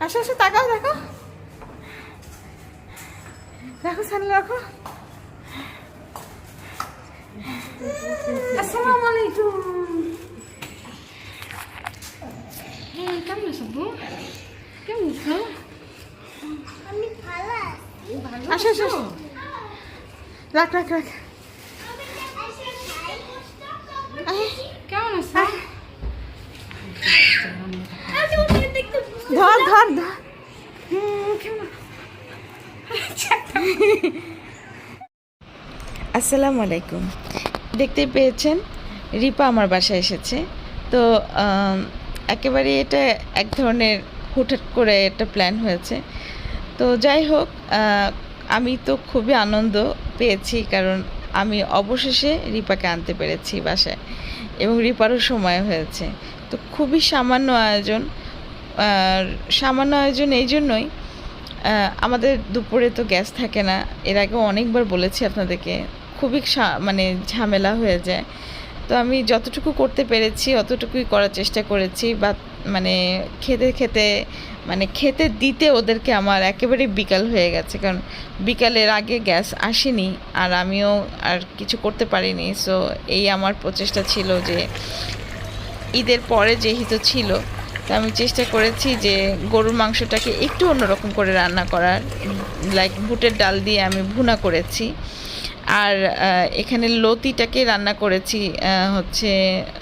লাগাও দেখো। দেখো সানি রাখো আসসালামু আলাইকুম। হ্যাঁ কেমন আছো আপু? কেমন আছো? আমি ভালো আসো, আসো, রাখ রাখ রাখ। কেমন আছো। ধর ধর আসসালামু আলাইকুম। দেখতে পেয়েছেন, রিপা আমার বাসায় এসেছে। তো একেবারে এটা এক ধরনের হুটহাট করে একটা প্ল্যান হয়েছে। তো যাই হোক আমি তো খুবই আনন্দ পেয়েছি কারণ আমি অবশেষে রিপাকে আনতে পেরেছি বাসায় এবং রিপারও সময় হয়েছে। তো খুবই সামান্য আয়োজন সামান্য আয়োজন এই জন্যই আমাদের দুপুরে তো গ্যাস থাকে না। এর আগেও অনেকবার বলেছি আপনাদেরকে, খুবই মানে ঝামেলা হয়ে যায়। তো আমি যতটুকু করতে পেরেছি, অতটুকুই করার চেষ্টা করেছি। বা মানে খেতে খেতে মানে খেতে দিতে ওদেরকে আমার একেবারে বিকাল হয়ে গেছে। কারণ বিকালের আগে গ্যাস আসেনি আর আমিও আর কিছু করতে পারিনি। সো এই আমার প্রচেষ্টা ছিল যে ঈদের পরে যেহেতু ছিল তো আমি চেষ্টা করেছি যে গরুর মাংসটাকে একটু অন্যরকম করে রান্না করার লাইক বুটের ডাল দিয়ে আমি ভুনা করেছি। আর এখানে লতিটাকে রান্না করেছি হচ্ছে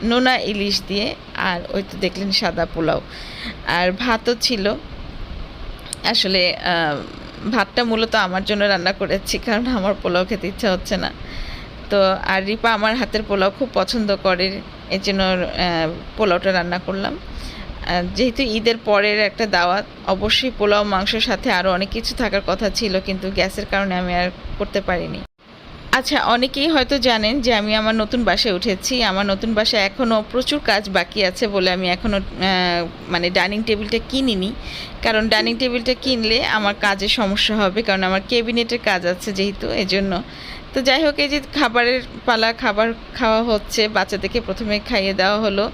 নোনা ইলিশ দিয়ে, আর ওই তো দেখলেন সাদা পোলাও। আর ভাতও ছিল। আসলে ভাতটা মূলত আমার জন্য রান্না করেছি, কারণ আমার পোলাও খেতে ইচ্ছা হচ্ছে না। তো, আর রিপা আমার হাতের পোলাও খুব পছন্দ করে এই জন্য পোলাওটা রান্না করলাম। যেহেতু ঈদের পরের একটা দাওয়াত, অবশ্যই পোলাও, মাংসের সাথে আরও অনেক কিছু থাকার কথা ছিল, কিন্তু গ্যাসের কারণে আমি আর করতে পারিনি। আচ্ছা অনেকেই হয়তো জানেন যে আমি আমার নতুন বাসায় উঠেছি। আমার নতুন বাসায় এখনও প্রচুর কাজ বাকি আছে বলে আমি এখনও মানে ডাইনিং টেবিলটা কিনিনি। কারণ ডাইনিং টেবিলটা কিনলে আমার কাজে সমস্যা হবে, কারণ আমার কেবিনেটের কাজ আছে যেহেতু, এজন্য। তো যাই হোক, এই যে খাবারের পালা, খাবার খাওয়া হচ্ছে, বাচ্চাদেরকে প্রথমে খাইয়ে দেওয়া হলো।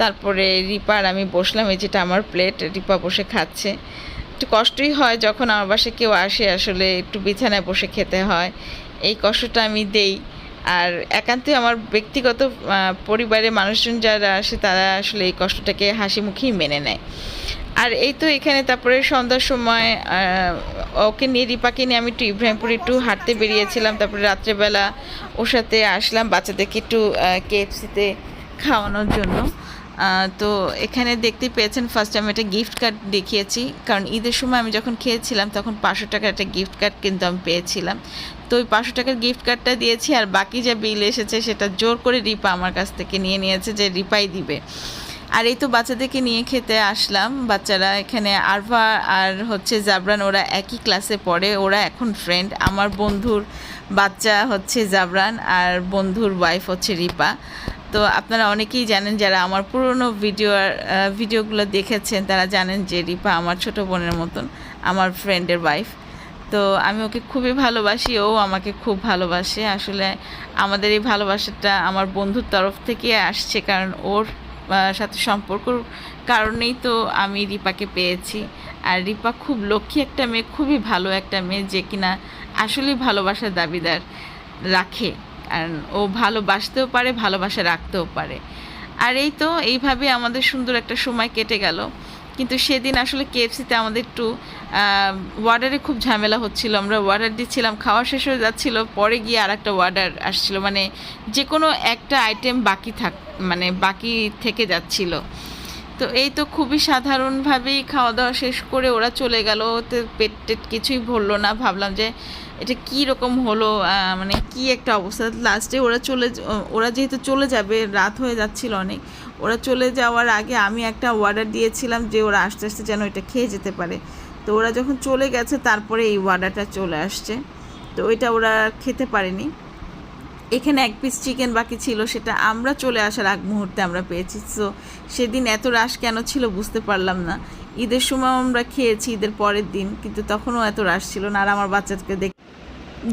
তারপরে রিপার আমি বসলাম, এই যেটা আমার প্লেট, রিপা বসে খাচ্ছে। একটু কষ্টই হয় যখন আমার বাসায় কেউ আসে, আসলে একটু বিছানায় বসে খেতে হয়। এই কষ্টটা আমি দেই। আর একান্তই আমার ব্যক্তিগত পরিবারের মানুষজন যারা আসে, তারা আসলে এই কষ্টটাকে হাসি মুখেই মেনে নেয়। আর এই তো এখানে তারপরে সন্ধ্যার সময় ওকে নিয়ে রিপাকে নিয়ে আমি একটু ইব্রাহিমপুর একটু হাঁটতে বেরিয়েছিলাম। তারপরে রাত্রেবেলা ওর সাথে আসলাম বাচ্চাদেরকে একটু কেএফসিতে খাওয়ানোর জন্য। তো এখানে দেখতে পেয়েছেন ফার্স্ট আমি একটা গিফট কার্ড দেখিয়েছি। কারণ ঈদের সময় আমি যখন খেয়েছিলাম, তখন পাঁচশো টাকার একটা গিফট কার্ড কিন্তু আমি পেয়েছিলাম। তো ওই পাঁচশো টাকার গিফট কার্ডটা দিয়েছি, আর বাকি যা বিল এসেছে, সেটা জোর করে রিপা আমার কাছ থেকে নিয়ে নিয়েছে যে রিপাই দিবে। আর এই তো বাচ্চাদেরকে নিয়ে খেতে আসলাম। বাচ্চারা এখানে আরভা আর হচ্ছে জাবরান, ওরা একই ক্লাসে পড়ে। ওরা এখন ফ্রেন্ড আমার বন্ধুর বাচ্চা হচ্ছে জাবরান, আর বন্ধুর ওয়াইফ হচ্ছে রিপা। তো আপনারা অনেকেই জানেন যারা আমার পুরনো ভিডিও ভিডিওগুলো দেখেছেন, তারা জানেন যে রিপা আমার ছোট বোনের মতন, আমার ফ্রেন্ডের ওয়াইফ তো আমি ওকে খুবই ভালোবাসি, ও আমাকে খুব ভালোবাসে। আসলে আমাদের এই ভালোবাসাটা আমার বন্ধুর তরফ থেকে আসছে কারণ ওর সাথে সম্পর্কর কারণেই তো আমি রিপাকে পেয়েছি। আর রিপা খুব লক্ষ্মী একটা মেয়ে, খুবই ভালো একটা মেয়ে যে কিনা আসলেই ভালোবাসার দাবিদার রাখে। আর ও ভালোবাসতেও পারে, ভালোবাসা রাখতেও পারে। আর এই তো এইভাবে আমাদের সুন্দর একটা সময় কেটে গেল। কিন্তু সেদিন আসলে কেএফসিতে আমাদের একটু ওয়ার্ডারে খুব ঝামেলা হচ্ছিল। আমরা ওয়ার্ডার দিচ্ছিলাম, খাওয়া শেষ হয়ে যাচ্ছিল, পরে গিয়ে আর একটা ওয়ার্ডার আসছিল। মানে যে কোনো একটা আইটেম বাকি থাক মানে বাকি থেকে যাচ্ছিল। তো এই তো খুবই সাধারণভাবেই খাওয়া দাওয়া শেষ করে ওরা চলে গেল। তো পেট টেট কিছুই ভরলো না। ভাবলাম যে এটা কী রকম হলো? মানে কি একটা অবস্থা? লাস্টে ওরা চলে ওরা যেহেতু চলে যাবে, রাত হয়ে যাচ্ছিল অনেক, ওরা চলে যাওয়ার আগে আমি একটা অর্ডার দিয়েছিলাম যে ওরা আস্তে আস্তে যেন এটা খেয়ে যেতে পারে। তো ওরা যখন চলে গেছে, তারপরে এই অর্ডারটা চলে আসছে। তো ওইটা ওরা খেতে পারেনি। এখানে এক পিস চিকেন বাকি ছিল, সেটা আমরা চলে আসার আগ মুহূর্তে আমরা পেয়েছি। সো সেদিন এত রাশ কেন ছিল বুঝতে পারলাম না। ঈদের সময় আমরা খেয়েছি, ঈদের পরের দিন, কিন্তু তখনও এত রাশ ছিল না। আর আমার বাচ্চাকে দেখ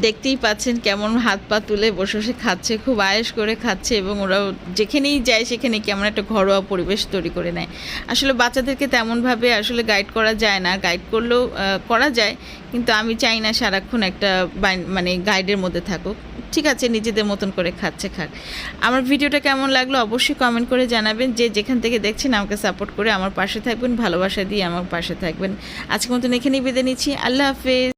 দেখতেই পাচ্ছেন কেমন হাত পা তুলে বসে বসে খাচ্ছে, খুব আয়েস করে খাচ্ছে এবং ওরাও যেখানেই যায় সেখানে কেমন একটা ঘরোয়া পরিবেশ তৈরি করে নেয়। আসলে বাচ্চাদেরকে তেমনভাবে আসলে গাইড করা যায় না। গাইড করলেও করা যায়, কিন্তু আমি চাই না সারাক্ষণ একটা মানে গাইডের মধ্যে থাকুক। ঠিক আছে, নিজেদের মতন করে খাচ্ছে, খাক। আমার ভিডিওটা কেমন লাগল অবশ্যই কমেন্ট করে জানাবেন। যে যেখান থেকে দেখছেন আমাকে সাপোর্ট করে আমার পাশে থাকবেন, ভালোবাসা দিয়ে আমার পাশে থাকবেন। আজকে মতন এখানেই বেঁধে নিচ্ছি। আল্লাহ হাফেজ।